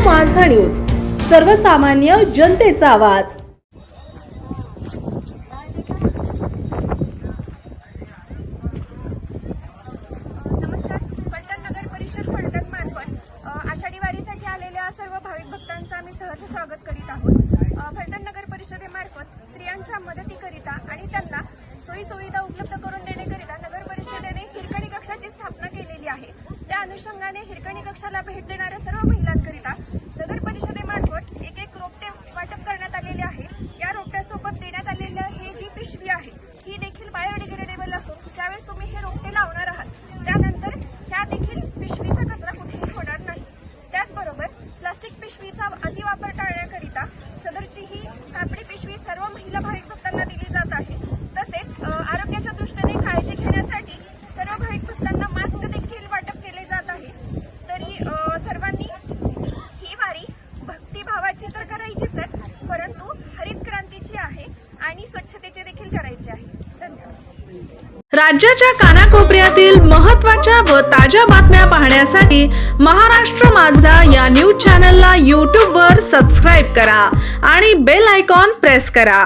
माझा न्यूज. सर्वसामान्य जनतेचा आवाज. नमस्कार. नगर परिषद मार्फत आषाढी आलेल्या सर्व भाविक आम्ही स्वागत करीत आहोत. फलटण नगर परिषदेमार्फत स्त्रियांच्या मदतीकरिता आणि त्यांना सोयी सुविधा अनुषंगाने हिरकणी कक्षाला भेट देणाऱ्या सर्व महिलांकरिता स्वच्छतेची तर करायचीच आहे परंतु हरित क्रांतीची आहे आणि स्वच्छतेची देखील करायची आहे. धन्यवाद. राज्याच्या कानाकोपऱ्यातील महत्त्वाच्या व ताज्या बातम्या पाहण्यासाठी महाराष्ट्र माझा या न्यूज चॅनलला यूट्यूबवर सबस्क्राईब करा आणि बेल आयकॉन प्रेस करा.